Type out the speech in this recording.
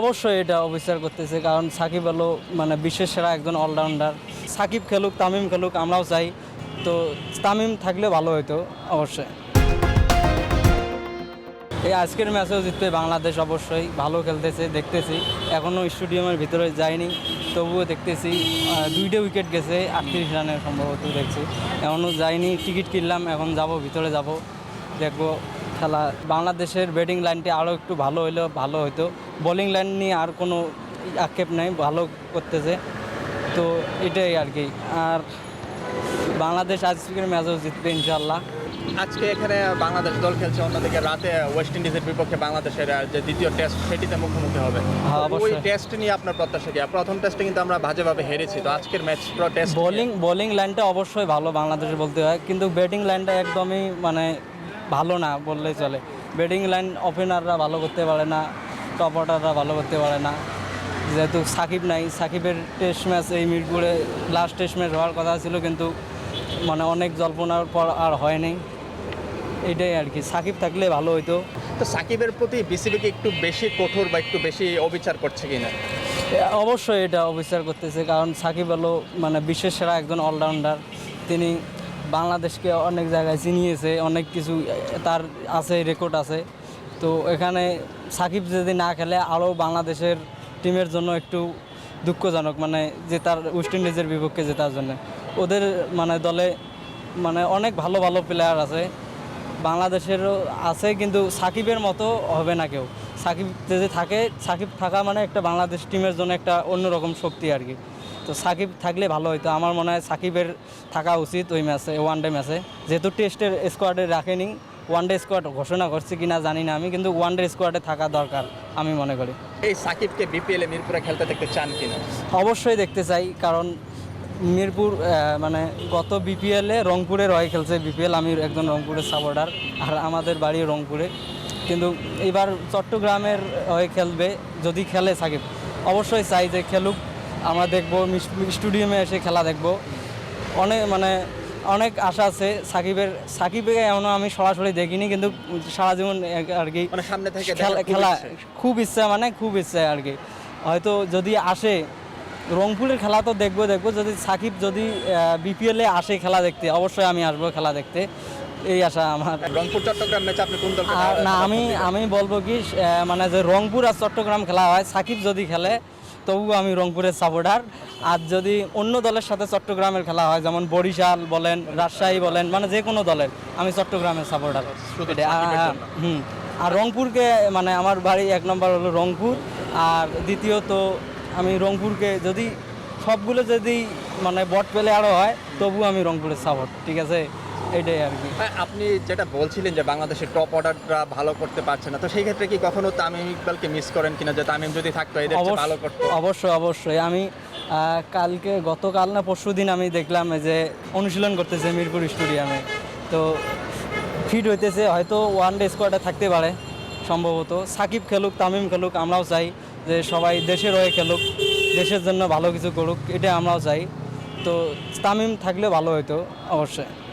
অবশ্যই এটা অবিচার করতেছে, কারণ সাকিব হলো মানে বিশ্বের সেরা একজন অলরাউন্ডার সাকিব খেলুক, তামিম খেলুক, আমরাও চাই। তো তামিম থাকলে ভালো হতো অবশ্যই। এই আজকের ম্যাচেও জিতবে বাংলাদেশ, অবশ্যই। ভালো খেলতেছে, দেখতেছি। এখনও স্টেডিয়ামের ভিতরে যায়নি, তবুও দেখতেছি। দুইটা উইকেট গেছে, আটত্রিশ রানের সম্ভবত দেখছি। এখনও যায়নি, টিকিট কিনলাম, এখন যাব, ভিতরে যাব। দেখব খেলা। বাংলাদেশের ব্যাটিং লাইনটি আরও একটু ভালো হইলেও ভালো হতো বোলিং লাইন নিয়ে আর কোনো আক্ষেপ নেই ভালো করতেছে। তো এটাই আর কি। আর বাংলাদেশ আজকের ম্যাচও জিতবে ইনশাল্লাহ আজকে এখানে বাংলাদেশ দল খেলছে অন্যদিকে রাতে ওয়েস্ট ইন্ডিজের বিপক্ষে বাংলাদেশের যে দ্বিতীয় টেস্ট সেটিতে মুখোমুখি হবে। হ্যাঁ, ওই অবশ্যই। টেস্ট নিয়ে আপনার প্রত্যাশা কি? প্রথম টেস্টে কিন্তু আমরা বাজেভাবে হেরেছি তো আজকের ম্যাচ টেস্ট বোলিং বোলিং লাইনটা অবশ্যই ভালো বাংলাদেশের বলতে হয়। কিন্তু ব্যাটিং লাইনটা একদমই মানে ভালো না বললেই চলে। ব্যাটিং লাইন ওপেনাররা ভালো করতে পারে না টপ অর্ডাররা ভালো করতে পারে না। যেহেতু সাকিব নাই সাকিবের টেস্ট ম্যাচ এই মিরপুরে লাস্ট টেস্ট ম্যাচ হওয়ার কথা ছিল কিন্তু মানে অনেক জল্পনার পর আর হয়নি। এটাই আর কি সাকিব থাকলে ভালো হইতো। তো সাকিবের প্রতি বিসিবিকে একটু বেশি কঠোর বা একটু বেশি অবিচার করছে কিনা? অবশ্যই এটা অবিচার করতেছে কারণ সাকিব হলো মানে বিশ্বের সেরা একজন অলরাউন্ডার তিনি বাংলাদেশকে অনেক জায়গায় চিনিয়েছে, অনেক কিছু তার আছে রেকর্ড আছে। তো এখানে সাকিব যদি না খেলে, আরও বাংলাদেশের টিমের জন্য একটু দুঃখজনক মানে যে তার ওয়েস্ট ইন্ডিজের বিপক্ষে জেতার জন্য। ওদের মানে দলে মানে অনেক ভালো ভালো প্লেয়ার আছে। বাংলাদেশেরও আছে, কিন্তু সাকিবের মতো হবে না কেউ। সাকিব যদি থাকে, সাকিব থাকা মানে একটা বাংলাদেশ টিমের জন্য একটা অন্যরকম শক্তি আর কি। তো সাকিব থাকলে ভালো হতো আমার মনে হয় সাকিবের থাকা উচিত ওই ম্যাচে ওয়ান ডে ম্যাচে। যেহেতু টেস্টের স্কোয়াডে রাখেনি ওয়ান ডে স্কোয়াড ঘোষণা করছে কিনা জানি না আমি কিন্তু ওয়ান ডে স্কোয়াডে থাকা দরকার আমি মনে করি। এই সাকিবকে বিপিএলে মিরপুরে খেলতে দেখতে চান কিনা? অবশ্যই দেখতে চাই কারণ মিরপুর মানে গত বিপিএলে রংপুরের হয়ে খেলছে বিপিএল আমি একজন রংপুরের সাপোর্টার আর আমাদের বাড়ি রংপুরে। কিন্তু এবার চট্টগ্রামের হয়ে খেলবে যদি খেলে সাকিব। অবশ্যই চাই যে খেলুক আমরা দেখব স্টেডিয়ামে এসে খেলা দেখব। অনেক মানে অনেক আশা আছে সাকিবের সাকিবকে এমনও আমি সরাসরি দেখিনি কিন্তু সারা জীবন আর কি মানে সামনে থেকে খেলা খুব ইচ্ছা। মানে খুব ইচ্ছা আর কি। হয়তো যদি আসে রংপুরের খেলা তো দেখব দেখব। যদি সাকিব যদি বিপিএলে আসে খেলা দেখতে অবশ্যই আমি আসব খেলা দেখতে। এই আশা আমার। রংপুর চট্টগ্রাম ম্যাচ আপনি কোন না আমি আমি বলব কি মানে যে রংপুর আর চট্টগ্রাম খেলা হয় সাকিব যদি খেলে তবুও আমি রংপুরের সাপোর্টার আর যদি অন্য দলের সাথে চট্টগ্রামের খেলা হয় যেমন বরিশাল বলেন রাজশাহী বলেন মানে যে কোনো দলের আমি চট্টগ্রামের সাপোর্টার। হুম আর রংপুরকে মানে আমার বাড়ি এক নম্বর হলো রংপুর। আর দ্বিতীয়ত আমি রংপুরকে যদি সবগুলো যদি মানে বট পেলে আরও হয় তবু আমি রংপুরের সাপোর্ট ঠিক আছে? এটাই আর কি। হ্যাঁ, আপনি যেটা বলছিলেন যে বাংলাদেশের টপ অর্ডাররা ভালো করতে পারছে না তো সেই ক্ষেত্রে কি কখনো তামিম ইকবালকে মিস করেন কিনা যে তামিম যদি থাকতো এদের ভালো করতো? অবশ্যই অবশ্যই। আমি কালকে গতকাল না পরশু দিন আমি দেখলাম যে অনুশীলন করতেছে মিরপুর স্টেডিয়ামে। তো ফিট হইতেছে হয়তো ওয়ান ডে স্কোয়াডে থাকতে পারে সম্ভবত। সাকিব খেলুক তামিম খেলুক আমরাও চাই যে সবাই দেশের হয়ে খেলুক দেশের জন্য ভালো কিছু করুক এটা আমরাও চাই। তো তামিম থাকলে ভালো হতো অবশ্যই।